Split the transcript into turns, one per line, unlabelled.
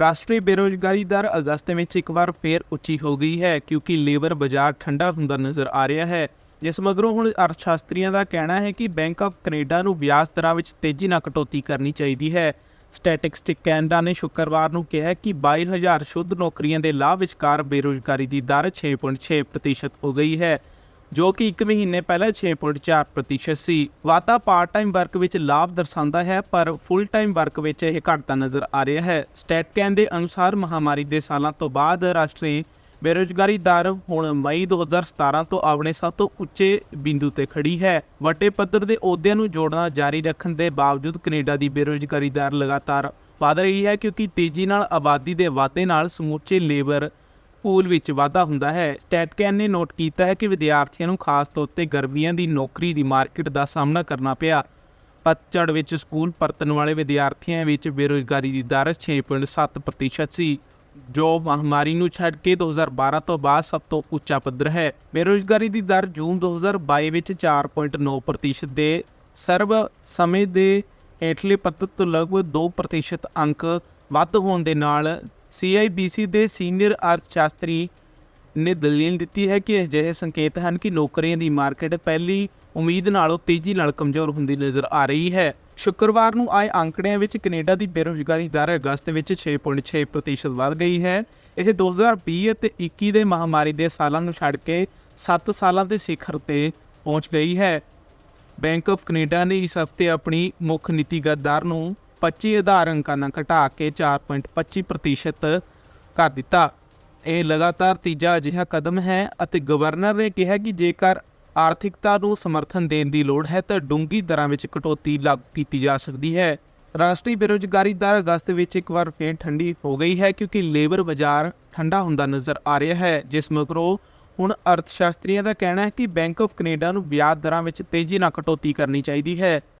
ਰਾਸ਼ਟਰੀ ਬੇਰੋਜ਼ਗਾਰੀ ਦਰ ਅਗਸਤ ਵਿੱਚ ਇੱਕ ਵਾਰ ਫੇਰ ਉੱਚੀ ਹੋ ਗਈ ਹੈ, ਕਿਉਂਕਿ ਲੇਬਰ ਬਾਜ਼ਾਰ ਠੰਡਾ ਹੁੰਦਾ ਨਜ਼ਰ ਆ ਰਿਹਾ ਹੈ। ਜਿਸ ਮਗਰੋਂ ਹੁਣ ਅਰਥਸ਼ਾਸਤਰੀਆਂ ਦਾ ਕਹਿਣਾ ਹੈ ਕਿ ਬੈਂਕ ਆਫ ਕੈਨੇਡਾ ਨੂੰ ਵਿਆਜ ਦਰਾਂ ਵਿੱਚ ਤੇਜ਼ੀ ਨਾਲ ਕਟੌਤੀ ਕਰਨੀ ਚਾਹੀਦੀ ਹੈ। ਸਟੈਟਿਸਟਿਕ ਕੈਨੇਡਾ ਨੇ ਸ਼ੁੱਕਰਵਾਰ ਨੂੰ ਕਿਹਾ ਕਿ 22000 ਸ਼ੁੱਧ ਨੌਕਰੀਆਂ ਦੇ ਲਾਭ ਵਿਚਕਾਰ ਬੇਰੋਜ਼ਗਾਰੀ ਦੀ ਦਰ 6.6% ਹੋ ਗਈ ਹੈ। ਜੋ ਕਿ 1 ਮਹੀਨੇ ਪਹਿਲਾਂ 6.4% ਸੀ। ਵਾਧਾ ਪਾਰਟ ਟਾਈਮ ਵਰਕ ਵਿੱਚ ਲਾਭ ਦਰਸਾਉਂਦਾ ਹੈ, ਪਰ ਫੁੱਲ ਟਾਈਮ ਵਰਕ ਵਿੱਚ ਇਹ ਘਟਦਾ ਨਜ਼ਰ ਆ ਰਿਹਾ ਹੈ। ਸਟੈਟਕੈਨ ਦੇ ਅਨੁਸਾਰ ਮਹਾਮਾਰੀ ਦੇ ਸਾਲਾਂ ਤੋਂ ਬਾਅਦ ਰਾਸ਼ਟਰੀ ਬੇਰੋਜ਼ਗਾਰੀ ਦਰ ਹੁਣ ਮਈ 2017 ਤੋਂ ਆਪਣੇ ਸਭ ਤੋਂ ਉੱਚੇ ਬਿੰਦੂ ਤੇ ਖੜੀ ਹੈ। ਵੱਡੇ ਪੱਧਰ ਦੇ ਅਹੁਦਿਆਂ ਨੂੰ ਜੋੜਨਾ ਜਾਰੀ ਰੱਖਣ ਦੇ ਬਾਵਜੂਦ ਕੈਨੇਡਾ ਦੀ ਬੇਰੋਜ਼ਗਾਰੀ ਦਰ ਲਗਾਤਾਰ ਵਧ ਰਹੀ ਹੈ, ਕਿਉਂਕਿ ਤੇਜ਼ੀ ਨਾਲ ਆਬਾਦੀ ਦੇ ਵਾਧੇ ਨਾਲ ਸਮੁੱਚੇ ਲੇਬਰ ਪੂਲ ਵਿੱਚ ਵਾਧਾ ਹੁੰਦਾ ਹੈ। ਸਟੈਟਕੈਨ ਨੇ ਨੋਟ ਕੀਤਾ ਹੈ ਕਿ ਵਿਦਿਆਰਥੀਆਂ ਨੂੰ ਖਾਸ ਤੌਰ ਤੇ ਗਰਮੀਆਂ ਦੀ ਨੌਕਰੀ ਦੀ ਮਾਰਕੀਟ ਦਾ ਸਾਹਮਣਾ ਕਰਨਾ ਪਿਆ। ਪਤਝੜ ਵਿੱਚ ਸਕੂਲ ਪਰਤਣ ਵਾਲੇ ਵਿਦਿਆਰਥੀਆਂ ਵਿੱਚ ਬੇਰੋਜ਼ਗਾਰੀ ਦੀ ਦਰ 6.7% ਸੀ। ਜੋ ਮਹਾਮਾਰੀ ਨੂੰ ਛੱਡ ਕੇ 2012 ਤੋਂ ਬਾਅਦ ਸਭ ਤੋਂ ਉੱਚਾ ਪੱਧਰ ਹੈ। ਬੇਰੋਜ਼ਗਾਰੀ ਦੀ ਦਰ ਜੂਨ 2022 ਵਿੱਚ 4.9% ਦੇ ਸਰਵ ਸਮੇਂ ਦੇ ਹੇਠਲੇ ਪੱਧਰ ਤੋਂ ਲਗਭਗ 2% ਅੰਕ ਵੱਧ ਹੋਣ ਦੇ ਨਾਲ CIBC ਦੇ ਸੀਨੀਅਰ ਅਰਥਸ਼ਾਸਤਰੀ ਨੇ ਦਲੀਲ ਦਿੱਤੀ ਹੈ ਕਿ ਅਜਿਹੇ ਸੰਕੇਤ ਹਨ ਕਿ ਨੌਕਰੀਆਂ ਦੀ ਮਾਰਕੀਟ ਪਹਿਲੀ ਉਮੀਦ ਨਾਲੋਂ ਤੇਜ਼ੀ ਨਾਲ ਕਮਜ਼ੋਰ ਹੁੰਦੀ ਨਜ਼ਰ ਆ ਰਹੀ ਹੈ। ਸ਼ੁੱਕਰਵਾਰ ਨੂੰ ਆਏ ਅੰਕੜਿਆਂ ਵਿੱਚ ਕੈਨੇਡਾ ਦੀ ਬੇਰੋਜ਼ਗਾਰੀ ਦਰ ਅਗਸਤ ਵਿੱਚ 6.6% ਵਧ ਗਈ ਹੈ। ਇਹ 2020 ਅਤੇ 21 ਦੇ ਮਹਾਮਾਰੀ ਦੇ ਸਾਲਾਂ ਨੂੰ ਛੱਡ ਕੇ 7 ਸਾਲਾਂ ਦੇ ਸਿਖਰ ਤੇ ਪਹੁੰਚ ਗਈ ਹੈ। ਬੈਂਕ ਆਫ ਕੈਨੇਡਾ ਨੇ ਇਸ ਹਫ਼ਤੇ ਆਪਣੀ ਮੁੱਖ ਨੀਤੀਗਤ ਦਰ ਨੂੰ 25 ਆਧਾਰ ਅੰਕਾਂ ਨਾਲ ਘਟਾ ਕੇ 4.25% ਕਰ ਦਿੱਤਾ। ਇਹ ਲਗਾਤਾਰ ਤੀਜਾ ਅਜਿਹਾ ਕਦਮ ਹੈ ਅਤੇ ਗਵਰਨਰ ਨੇ ਕਿਹਾ ਕਿ ਜੇਕਰ ਆਰਥਿਕਤਾ ਨੂੰ ਸਮਰਥਨ ਦੇਣ ਦੀ ਲੋੜ ਹੈ ਤਾਂ ਡੂੰਘੀ ਦਰਾਂ ਵਿੱਚ ਕਟੌਤੀ ਲਾਗੂ ਕੀਤੀ ਜਾ ਸਕਦੀ ਹੈ। ਰਾਸ਼ਟਰੀ ਬੇਰੋਜ਼ਗਾਰੀ ਦਰ ਅਗਸਤ ਵਿੱਚ ਇੱਕ ਵਾਰ ਫੇਰ ਠੰਡੀ ਹੋ ਗਈ ਹੈ ਕਿਉਂਕਿ ਲੇਬਰ ਬਾਜ਼ਾਰ ਠੰਡਾ ਹੁੰਦਾ ਨਜ਼ਰ ਆ ਰਿਹਾ ਹੈ, ਜਿਸ ਮਗਰੋਂ ਹੁਣ ਅਰਥਸ਼ਾਸਤਰੀਆਂ ਦਾ ਕਹਿਣਾ ਹੈ ਕਿ ਬੈਂਕ ਆਫ ਕੈਨੇਡਾ ਨੂੰ ਵਿਆਜ ਦਰਾਂ ਵਿੱਚ ਤੇਜ਼ੀ ਨਾਲ ਕਟੌਤੀ ਕਰਨੀ ਚਾਹੀਦੀ ਹੈ।